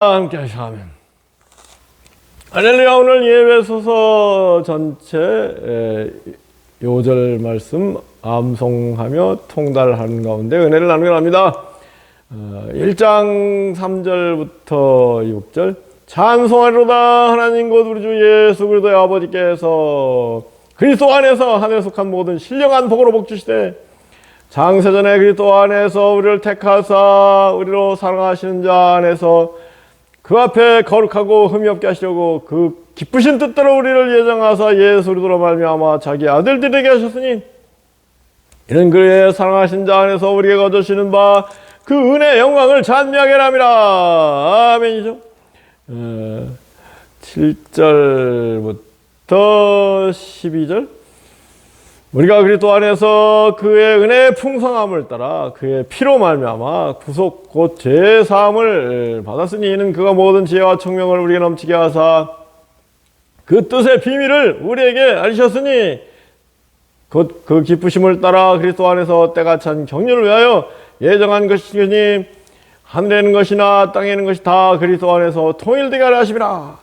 함께 하시면 할렐루야 오늘 예배 소서 전체 요절 말씀 암송하며 통달하는 가운데 은혜를 나누게 합니다. 1장 3절부터 6절 찬송하리로다 하나님 곧 우리 주 예수 그리스도의 아버지께서 그리스도 안에서 하늘에 속한 모든 신령한 복으로 복 주시되 장세전에 그리스도 안에서 우리를 택하사 우리로 사랑하시는 자 안에서 그 앞에 거룩하고 흠이 없게 하시려고 그 기쁘신 뜻대로 우리를 예정하사 예수 그리스도로 말미암아 자기 아들들이 되게 하셨으니 이는 그의 사랑하신 자 안에서 우리에게 거저시는 바 그 은혜 영광을 찬미하게 합니다. 아멘이죠. 어, 7절부터 12절 우리가 그리스도 안에서 그의 은혜의 풍성함을 따라 그의 피로 말미암아 구속 곧 죄 사함을 받았으니 이는 그가 모든 지혜와 청명을 우리에게 넘치게 하사 그 뜻의 비밀을 우리에게 알리셨으니 곧그 기쁘심을 따라 그리스도 안에서 때가 찬 경륜을 위하여 예정한 것이니 하늘에 있는 것이나 땅에 있는 것이 다 그리스도 안에서 통일되게 하려 하심이라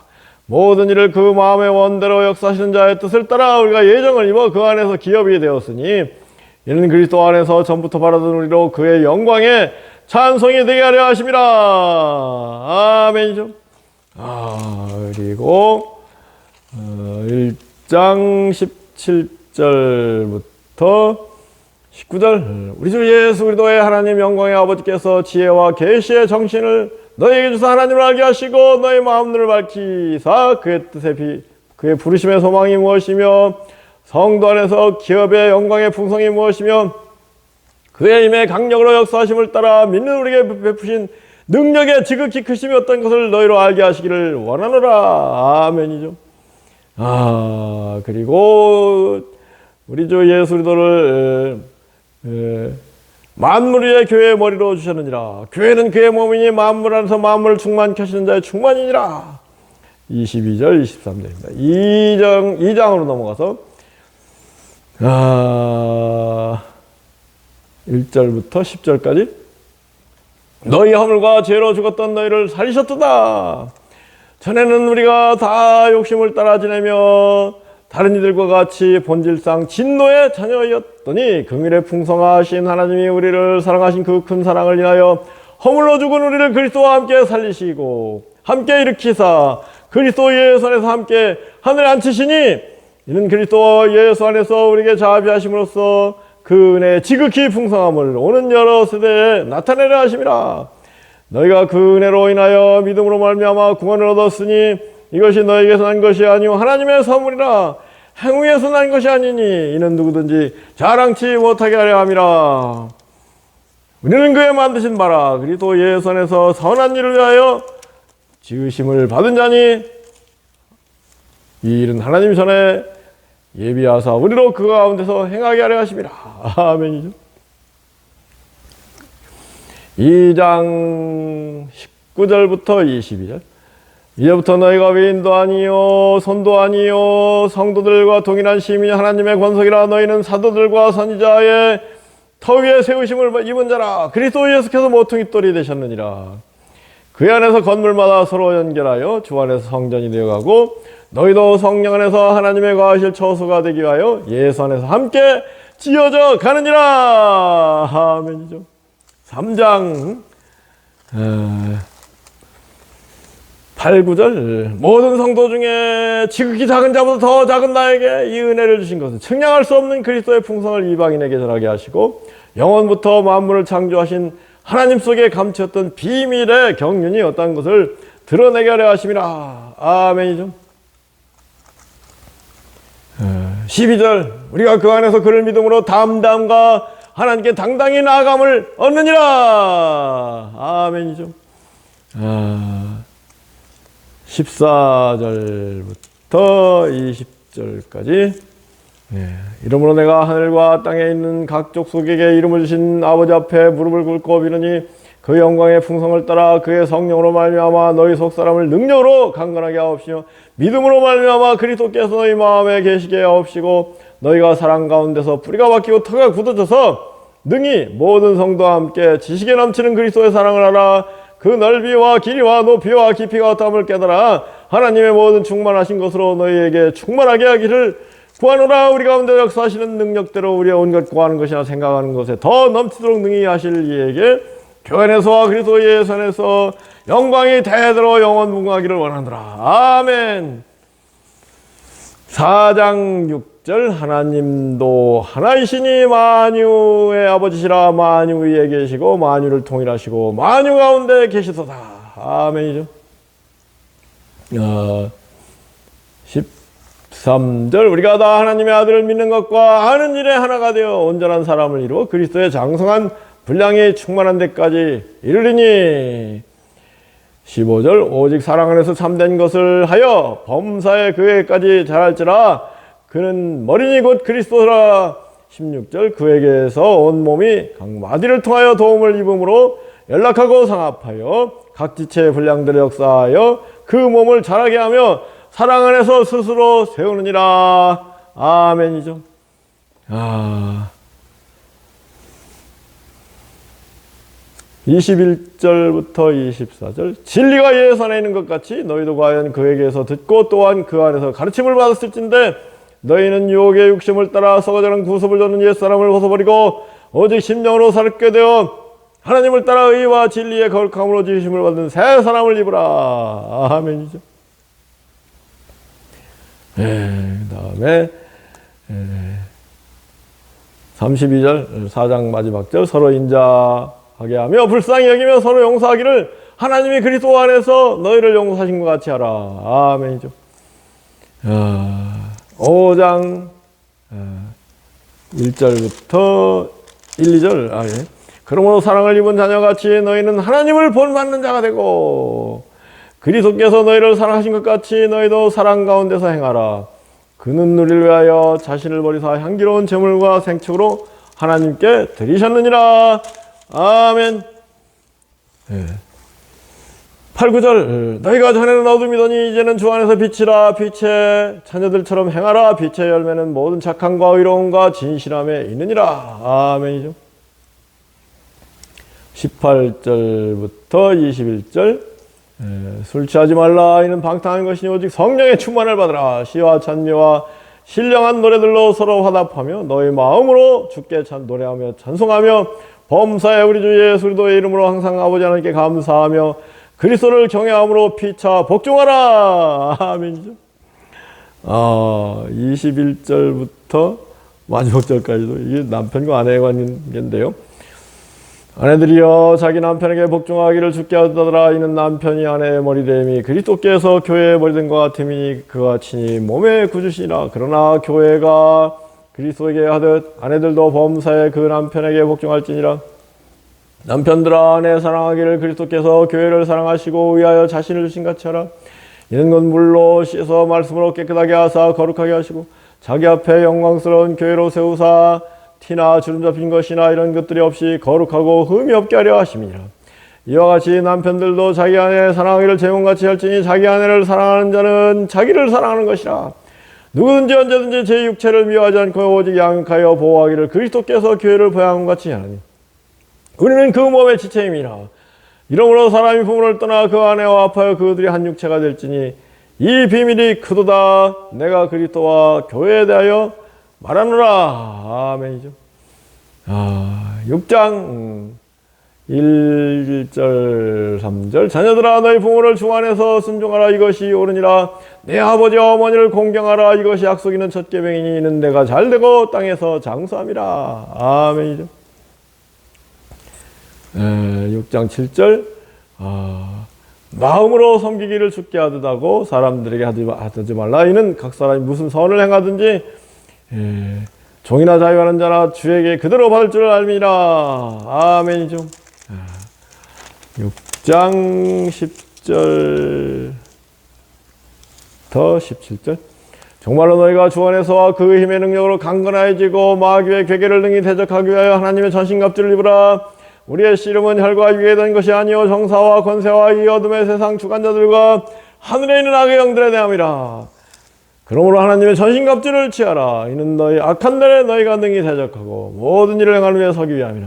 모든 일을 그 마음의 원대로 역사하시는 자의 뜻을 따라 우리가 예정을 입어 그 안에서 기업이 되었으니 이는 그리스도 안에서 전부터 바라던 우리로 그의 영광에 찬송이 되게 하려 하심이라 아멘이죠? 아 그리고 어, 1장 17절부터 19절. 우리 주 예수 그리스도의 하나님 영광의 아버지께서 지혜와 계시의 정신을 너희에게 주사 하나님을 알게 하시고 너희 마음들을 밝히사 그의 뜻에 비 그의 부르심의 소망이 무엇이며 성도 안에서 기업의 영광의 풍성이 무엇이며 그의 힘의 강력으로 역사하심을 따라 믿는 우리에게 베푸신 능력의 지극히 크심이 어떤 것을 너희로 알게 하시기를 원하노라. 아멘이죠. 아 그리고 우리 주 예수 그리스도를 에, 만물 위의 교회의 머리로 주셨느니라. 교회는 그의 몸이니 만물 안에서 만물을 충만케 하시는 자의 충만이니라. 22절, 23절입니다. 2장, 2장으로 넘어가서, 아, 1절부터 10절까지. 너희 허물과 죄로 죽었던 너희를 살리셨도다. 전에는 우리가 다 욕심을 따라 지내며 다른 이들과 같이 본질상 진노의 자녀였더니 긍일에 풍성하신 하나님이 우리를 사랑하신 그 큰 사랑을 인하여 허물로 죽은 우리를 그리스도와 함께 살리시고 함께 일으키사 그리스도 예수 안에서 함께 하늘에 앉히시니 이는 그리스도 예수 안에서 우리에게 자비하심으로써 그 은혜의 지극히 풍성함을 오는 여러 세대에 나타내려 하심이라. 너희가 그 은혜로 인하여 믿음으로 말미암아 구원을 얻었으니 이것이 너에게서 난 것이 아니오 하나님의 선물이라 행위에서 난 것이 아니니 이는 누구든지 자랑치 못하게 하려 함이라. 우리는 그의 만드신 바라. 그리스도 예수 안에서 선한 일을 위하여 지으심을 받은 자니 이 일은 하나님 전에 예비하사 우리로 그 가운데서 행하게 하려 하심이라 아멘이죠. 2장 19절부터 22절 이제부터 너희가 위인도 아니요 손도 아니요 성도들과 동일한 시민이 하나님의 권속이라 너희는 사도들과 선지자의 터 위에 세우심을 입은 자라. 그리스도 예수께서 모퉁이 돌이 되셨느니라. 그 안에서 건물마다 서로 연결하여 주 안에서 성전이 되어가고 너희도 성령 안에서 하나님의 거하실 처소가 되기 위하여 예수 안에서 함께 지어져 가느니라. 아멘이죠. 3장 8, 9절 모든 성도 중에 지극히 작은 자보다 더 작은 나에게 이 은혜를 주신 것은 측량할 수 없는 그리스도의 풍성을 이방인에게 전하게 하시고 영원부터 만물을 창조하신 하나님 속에 감추었던 비밀의 경륜이 어떤 것을 드러내게 하려 하심이라 아멘이죠. 12절 우리가 그 안에서 그를 믿음으로 담담과 하나님께 당당히 나아감을 얻느니라. 아멘이죠. 아... 14절부터 20절까지 네. 이러므로 내가 하늘과 땅에 있는 각 족속에게 이름을 주신 아버지 앞에 무릎을 꿇고 비느니 그 영광의 풍성을 따라 그의 성령으로 말미암아 너희 속 사람을 능력으로 강건하게 하옵시며 믿음으로 말미암아 그리스도께서 너희 마음에 계시게 하옵시고 너희가 사랑 가운데서 뿌리가 박히고 터가 굳어져서 능히 모든 성도와 함께 지식에 넘치는 그리스도의 사랑을 알아 그 넓이와 길이와 높이와 깊이가 어떠함을 깨달아 하나님의 모든 충만하신 것으로 너희에게 충만하게 하기를 구하노라. 우리 가운데 역사하시는 능력대로 우리의 온갖 구하는 것이나 생각하는 것에 더 넘치도록 능히 하실 이에게 교회 안에서와 그리스도 예수 안에서 영광이 대대로 영원 무궁하기를 원하노라. 아멘. 4장 6 절 하나님도 하나이시니 만유의 아버지시라 만유 위에 계시고 만유를 통일하시고 만유 가운데 계시도다 아멘이죠. 어, 13절 우리가 다 하나님의 아들을 믿는 것과 아는 일에 하나가 되어 온전한 사람을 이루어 그리스도의 장성한 분량이 충만한 데까지 이르리니. 15절 오직 사랑 안에서 참된 것을 하여 범사에 그에까지 자랄지라 그는 머리니 곧 그리스도라. 16절 그에게서 온 몸이 각 마디를 통하여 도움을 입음으로 연락하고 상합하여 각 지체의 분량들을 역사하여 그 몸을 자라게 하며 사랑 안에서 스스로 세우느니라. 아멘이죠. 아. 21절부터 24절. 진리가 예산에 있는 것 같이 너희도 과연 그에게서 듣고 또한 그 안에서 가르침을 받았을진데 너희는 유혹의 육심을 따라 썩어져는 구습을 줬는 옛사람을 벗어버리고 오직 심령으로 살게 되어 하나님을 따라 의와 진리의 거룩함으로 지으심을 받은 새 사람을 입으라. 아멘이죠? 그 다음에 32절 4장 마지막 절 서로 인자하게 하며 불쌍히 여기며 서로 용서하기를 하나님이 그리스도 안에서 너희를 용서하신 것 같이 하라. 아멘이죠. 아, 5장 1절부터 1, 2절 아, 예. 그러므로 사랑을 입은 자녀같이 너희는 하나님을 본받는 자가 되고 그리스도께서 너희를 사랑하신 것 같이 너희도 사랑 가운데서 행하라. 그는 누리를 위하여 자신을 버리사 향기로운 제물과 생축으로 하나님께 드리셨느니라. 아멘. 예. 8, 9절 너희가 전에는 어둠이더니 이제는 주 안에서 빛이라. 빛의 자녀들처럼 행하라. 빛의 열매는 모든 착함과 의로움과 진실함에 있느니라. 아멘이죠 18절부터 21절 에, 술 취하지 말라. 이는 방탕한 것이니 오직 성령의 충만을 받으라. 시와 찬미와 신령한 노래들로 서로 화답하며 너희 마음으로 주께 찬 노래하며 찬송하며 범사에 우리 주 예수 그리스도의 이름으로 항상 아버지 하나님께 감사하며 그리스도를 경외함으로 피차 복종하라. 아멘이죠 아 21절부터 마지막 절까지도 이게 남편과 아내에 관계인데요. 아내들이여 자기 남편에게 복종하기를 주께 하더라. 이는 남편이 아내의 머리됨이 그리스도께서 교회의 같음이니 그가 친히 몸의 구주시니라. 그러나 교회가 그리스도에게 하듯 아내들도 범사에 그 남편에게 복종할지니라 남편들아 아내 사랑하기를 그리스도께서 교회를 사랑하시고 위하여 자신을 주신 같이 하라 이는 건 물로 씻어 말씀으로 깨끗하게 하사 거룩하게 하시고 자기 앞에 영광스러운 교회로 세우사 티나 주름 잡힌 것이나 이런 것들이 없이 거룩하고 흠이 없게 하려 하심이니라. 이와 같이 남편들도 자기 아내 사랑하기를 제물같이 할지니 자기 아내를 사랑하는 자는 자기를 사랑하는 것이라. 누구든지 언제든지 제 육체를 미워하지 않고 오직 양육하여 보호하기를 그리스도께서 교회를 보양함 같이 하나니. 우리는 그 몸의 지체임이라. 이러므로 사람이 부모를 떠나 그 아내와 아파여 그들이 한 육체가 될지니 이 비밀이 크도다. 내가 그리스도와 교회에 대하여 말하노라. 아멘이죠. 아, 6장 1절 3절 자녀들아 너희 부모를 주 안에서 순종하라 이것이 옳으니라 내 아버지와 어머니를 공경하라 이것이 약속 있는 첫 계명이니 이는 내가 잘되고 땅에서 장수함이라 아멘이죠. 에, 6장 7절 아, 마음으로 섬기기를 죽게 하듯하고 사람들에게 하지 말라 이는 각 사람이 무슨 선을 행하든지 예, 종이나 자유하는 자나 주에게 그대로 받을 줄 알미라. 아멘이죠. 6장 10절 더 17절 정말로 너희가 주 안에서와 그 힘의 능력으로 강건해지고 마귀의 괴계를 능히 대적하기 위하여 하나님의 전신갑주를 입으라. 우리의 씨름은 혈과 육에 된 것이 아니요 정사와 권세와 이 어둠의 세상 주관자들과 하늘에 있는 악의 영들에 대함이라. 그러므로 하나님의 전신갑주를 취하라. 이는 너희 악한 날에 너희가 능히 대적하고 모든 일을 행하는 위해 서기 위함이라.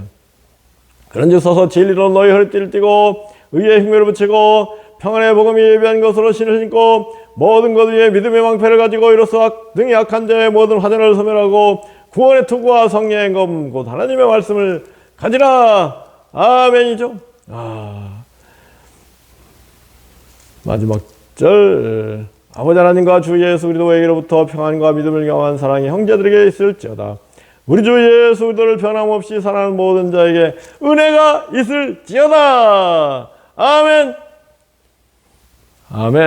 그런즉 서서 진리로 너희 허리띠를 띠고 의의 힘을 붙이고 평안의 복음이 예비한 것으로 신을 신고 모든 것 위에 믿음의 왕패를 가지고 이로써 악, 등이 약한 자의 모든 화전을 소멸하고 구원의 투구와 성령의 검, 곧 하나님의 말씀을 가지라. 아멘이죠. 아. 마지막 절. 아버지 하나님과 주 예수 그리스도에게로부터 평안과 믿음을 경한 사랑이 형제들에게 있을지어다. 우리 주 예수 그리스도를 변함없이 사랑하는 모든 자에게 은혜가 있을지어다. 아멘. 아멘.